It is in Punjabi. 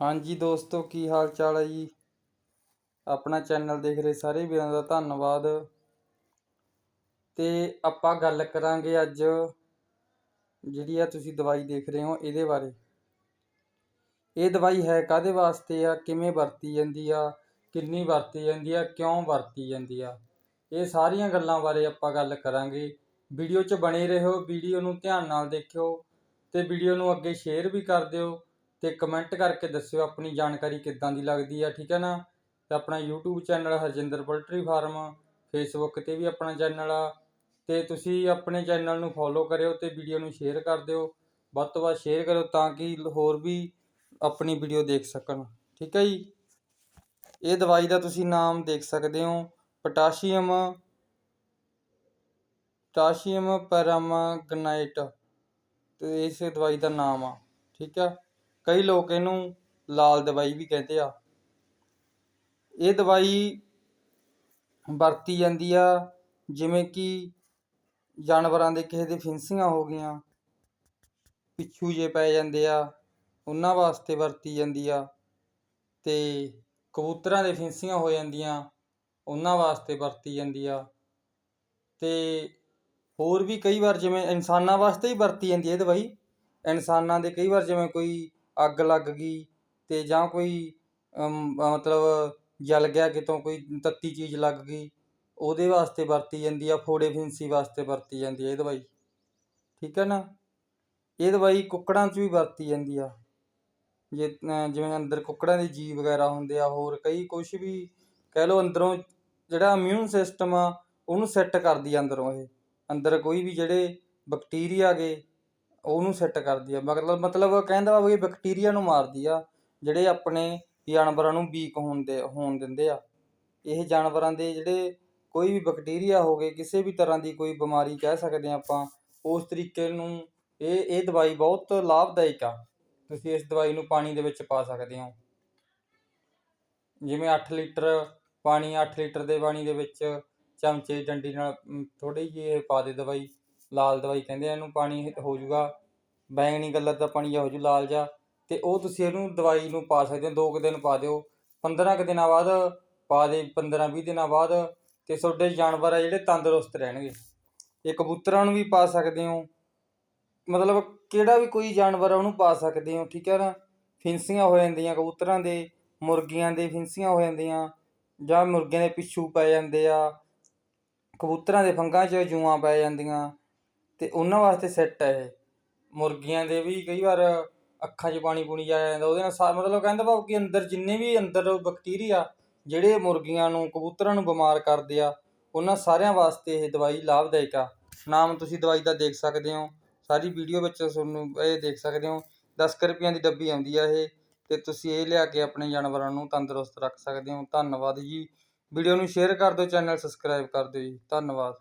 ਹਾਂਜੀ ਦੋਸਤੋ, ਕੀ ਹਾਲ ਚਾਲ ਹੈ ਜੀ? ਆਪਣਾ ਚੈਨਲ ਦੇਖ ਰਹੇ ਸਾਰੇ ਵੀਰਾਂ ਦਾ ਧੰਨਵਾਦ। ਤੇ ਆਪਾਂ ਗੱਲ ਕਰਾਂਗੇ ਅੱਜ ਜਿਹੜੀ ਆ ਤੁਸੀਂ ਦਵਾਈ ਦੇਖ ਰਹੇ ਹੋ ਇਹਦੇ ਬਾਰੇ। ਇਹ ਦਵਾਈ ਹੈ ਕਾਦੇ ਵਾਸਤੇ ਆ? ਕਿਵੇਂ ਵਰਤੀ ਜਾਂਦੀ ਆ? ਕਿੰਨੀ ਵਰਤੀ ਜਾਂਦੀ ਆ? ਕਿਉਂ ਵਰਤੀ ਜਾਂਦੀ ਆ? ਇਹ ਸਾਰੀਆਂ ਗੱਲਾਂ ਬਾਰੇ ਆਪਾਂ ਗੱਲ ਕਰਾਂਗੇ। ਵੀਡੀਓ 'ਚ ਬਣੇ ਰਹੋ, ਵੀਡੀਓ ਨੂੰ ਧਿਆਨ ਨਾਲ ਦੇਖਿਓ ਤੇ ਵੀਡੀਓ ਨੂੰ ਅੱਗੇ ਸ਼ੇਅਰ ਵੀ ਕਰ ਦਿਓ। ਤੇ ਕਮੈਂਟ ਕਰਕੇ ਦੱਸਿਓ ਆਪਣੀ ਜਾਣਕਾਰੀ ਕਿੱਦਾਂ ਦੀ ਲੱਗਦੀ ਆ, ਠੀਕ ਹੈ ਨਾ? ਤੇ ਆਪਣਾ YouTube channel Harjinder poultry farm, Facebook ਤੇ ਵੀ ਆਪਣਾ ਚੈਨਲ ਆ। ਤੇ ਤੁਸੀਂ ਆਪਣੇ ਚੈਨਲ ਨੂੰ ਫੋਲੋ ਕਰਿਓ ਤੇ ਵੀਡੀਓ ਨੂੰ ਸ਼ੇਅਰ ਕਰ ਦਿਓ। ਵੱਧ ਤੋਂ ਵੱਧ ਸ਼ੇਅਰ ਕਰੋ ਤਾਂ ਕਿ ਹੋਰ ਵੀ ਆਪਣੀ ਵੀਡੀਓ ਦੇਖ ਸਕਣ, ਠੀਕ ਹੈ ਜੀ? ਇਹ ਦਵਾਈ ਦਾ ਤੁਸੀਂ ਨਾਮ ਦੇਖ ਸਕਦੇ ਹੋ, ਪੋਟਾਸ਼ੀਅਮ ਪੋਟਾਸ਼ੀਅਮ ਪੈਰਾਮਾਗਨਾਈਟ। ਤੇ ਇਸ ਦਵਾਈ ਦਾ ਨਾਮ ਆ, ਠੀਕ ਆ? ਕਈ ਲੋਕ ਇਹਨੂੰ ਲਾਲ ਦਵਾਈ ਵੀ ਕਹਿੰਦੇ ਆ। ਇਹ ਦਵਾਈ ਵਰਤੀ ਜਾਂਦੀ ਆ, ਜਿਵੇਂ ਕਿ ਜਾਨਵਰਾਂ ਦੇ ਕਿਸੇ ਦੇ ਫਿੰਸੀਆਂ ਹੋ ਗਈਆਂ, ਪਿੱਛੂ ਜੇ ਪੈ ਜਾਂਦੇ ਆ, ਉਹਨਾਂ ਵਾਸਤੇ ਵਰਤੀ ਜਾਂਦੀ ਆ ਤੇ ਕਬੂਤਰਾਂ ਦੇ ਫਿੰਸੀਆਂ ਹੋ ਜਾਂਦੀਆਂ, ਉਹਨਾਂ ਵਾਸਤੇ ਵਰਤੀ ਜਾਂਦੀ ਆ। ਤੇ ਹੋਰ ਵੀ ਕਈ ਵਾਰ ਜਿਵੇਂ ਇਨਸਾਨਾਂ ਵਾਸਤੇ ਹੀ ਵਰਤੀ ਜਾਂਦੀ ਹੈ ਇਹ ਦਵਾਈ। ਇਨਸਾਨਾਂ ਦੇ ਕਈ ਵਾਰ ਜਿਵੇਂ ਕੋਈ ਅੱਗ ਲੱਗ ਗਈ ਅਤੇ ਜਾਂ ਕੋਈ ਮਤਲਬ ਜਲ ਗਿਆ ਕਿਤੋਂ, ਕੋਈ ਤੱਤੀ ਚੀਜ਼ ਲੱਗ ਗਈ, ਉਹਦੇ ਵਾਸਤੇ ਵਰਤੀ ਜਾਂਦੀ ਆ, ਫੋੜੇ ਫਿੰਸੀ ਵਾਸਤੇ ਵਰਤੀ ਜਾਂਦੀ ਹੈ ਇਹ ਦਵਾਈ। ਠੀਕ ਹੈ ਨਾ? ਇਹ ਦਵਾਈ ਕੁੱਕੜਾਂ 'ਚ ਵੀ ਵਰਤੀ ਜਾਂਦੀ ਆ। ਜੇ ਜਿਵੇਂ ਅੰਦਰ ਕੁੱਕੜਾਂ ਦੇ ਜੀ ਵਗੈਰਾ ਹੁੰਦੇ ਆ, ਹੋਰ ਕਈ ਕੁਛ ਵੀ ਕਹਿ ਲਓ ਅੰਦਰੋਂ ਜਿਹੜਾ ਇਮਿਊਨ ਸਿਸਟਮ ਆ, ਉਹਨੂੰ ਸੈੱਟ ਕਰਦੀ ਆ ਅੰਦਰੋਂ ਇਹ। ਅੰਦਰ ਕੋਈ ਵੀ ਜਿਹੜੇ ਬੈਕਟੀਰੀਆ ਗਏ ਉਹਨੂੰ ਸੈੱਟ ਕਰਦੀ ਆ। ਮਤਲਬ ਮਤਲਬ ਕਹਿੰਦਾ ਵਾ ਵੀ ਬੈਕਟੀਰੀਆ ਨੂੰ ਮਾਰਦੀ ਆ, ਜਿਹੜੇ ਆਪਣੇ ਜਾਨਵਰਾਂ ਨੂੰ ਵੀਕ ਹੋਣ ਦੇ, ਹੋਣ ਦਿੰਦੇ ਆ। ਇਹ ਜਾਨਵਰਾਂ ਦੇ ਜਿਹੜੇ ਕੋਈ ਵੀ ਬੈਕਟੀਰੀਆ ਹੋ ਗਏ, ਕਿਸੇ ਵੀ ਤਰ੍ਹਾਂ ਦੀ ਕੋਈ ਬਿਮਾਰੀ ਕਹਿ ਸਕਦੇ ਆ ਆਪਾਂ, ਉਸ ਤਰੀਕੇ ਨੂੰ ਇਹ ਇਹ ਦਵਾਈ ਬਹੁਤ ਲਾਭਦਾਇਕ ਆ। ਤੁਸੀਂ ਇਸ ਦਵਾਈ ਨੂੰ ਪਾਣੀ ਦੇ ਵਿੱਚ ਪਾ ਸਕਦੇ ਹੋ। ਜਿਵੇਂ 8 ਲੀਟਰ ਪਾਣੀ 8 ਲੀਟਰ ਦੇ ਪਾਣੀ ਦੇ ਵਿੱਚ ਚਮਚੇ, ਡੰਡੀ ਨਾਲ ਥੋੜੀ ਜਿਹੀ ਇਹ ਪਾ ਦੇ ਦਵਾਈ। ਲਾਲ ਦਵਾਈ ਕਹਿੰਦੇ ਆ, ਇਹਨੂੰ ਪਾਣੀ ਹੋ ਜਾਊਗਾ। ਬੈਂਗਣੀ ਕਲਰ ਦਾ ਪਾਣੀ ਜਿਹਾ ਹੋ ਜੂ ਲਾਲ ਜਿਹਾ। ਤੇ ਉਹ ਤੁਸੀਂ ਇਹਨੂੰ ਦਵਾਈ ਨੂੰ ਪਾ ਸਕਦੇ ਹੋ, ਦੋ ਕੁ ਦਿਨ ਪਾ ਦਿਓ। 15 ਕੁ ਦਿਨਾਂ ਬਾਅਦ ਪਾ ਦੇ 15 20 ਦਿਨਾਂ ਬਾਅਦ। ਤੇ ਤੁਹਾਡੇ ਜਾਨਵਰ ਆ ਜਿਹੜੇ ਤੰਦਰੁਸਤ ਰਹਿਣਗੇ। ਇਹ ਕਬੂਤਰਾਂ ਨੂੰ ਵੀ ਪਾ ਸਕਦੇ ਹੋ। ਮਤਲਬ ਕਿਹੜਾ ਵੀ ਕੋਈ ਜਾਨਵਰ ਉਹਨੂੰ ਪਾ ਸਕਦੇ ਹੋ, ਠੀਕ ਹੈ ਨਾ? ਫਿੰਸੀਆਂ ਹੋ ਜਾਂਦੀਆਂ ਕਬੂਤਰਾਂ ਦੇ, ਮੁਰਗੀਆਂ ਦੇ ਫਿੰਸੀਆਂ ਹੋ ਜਾਂਦੀਆਂ। ਜਾਂ ਮੁਰਗੀਆਂ ਦੇ ਪਿੱਛੂ ਪੈ ਜਾਂਦੇ ਆ। ਕਬੂਤਰਾਂ ਦੇ ਫੰਗਾਂ 'ਚ ਜੂਆਂ ਪੈ ਜਾਂਦੀਆਂ। ਅਤੇ ਉਹਨਾਂ ਵਾਸਤੇ ਸੈੱਟ ਹੈ ਇਹ। ਮੁਰਗੀਆਂ ਦੇ ਵੀ ਕਈ ਵਾਰ ਅੱਖਾਂ 'ਚ ਪਾਣੀ ਪੂਣੀ ਆ ਜਾਂਦਾ, ਉਹਦੇ ਨਾਲ ਸਾ, ਮਤਲਬ ਕਹਿੰਦਾ ਭਾਵ ਕਿ ਅੰਦਰ ਜਿੰਨੇ ਵੀ ਅੰਦਰ ਬੈਕਟੀਰੀਆ, ਜਿਹੜੇ ਮੁਰਗੀਆਂ ਨੂੰ, ਕਬੂਤਰਾਂ ਨੂੰ ਬਿਮਾਰ ਕਰਦੇ ਆ, ਉਹਨਾਂ ਸਾਰਿਆਂ ਵਾਸਤੇ ਇਹ ਦਵਾਈ ਲਾਭਦਾਇਕ ਆ। ਨਾਮ ਤੁਸੀਂ ਦਵਾਈ ਦਾ ਦੇਖ ਸਕਦੇ ਹੋ, ਸਾਰੀ ਵੀਡੀਓ ਵਿੱਚ ਤੁਹਾਨੂੰ ਇਹ ਦੇਖ ਸਕਦੇ ਹੋ। 10 ਰੁਪਈਆਂ ਦੀ ਡੱਬੀ ਆਉਂਦੀ ਆ ਇਹ ਅਤੇ ਤੁਸੀਂ ਇਹ ਲਿਆ ਕੇ ਆਪਣੇ ਜਾਨਵਰਾਂ ਨੂੰ ਤੰਦਰੁਸਤ ਰੱਖ ਸਕਦੇ ਹੋ। ਧੰਨਵਾਦ ਜੀ। ਵੀਡੀਓ ਨੂੰ ਸ਼ੇਅਰ ਕਰ ਦਿਓ, ਚੈਨਲ ਸਬਸਕ੍ਰਾਈਬ ਕਰ ਦਿਓ ਜੀ। ਧੰਨਵਾਦ।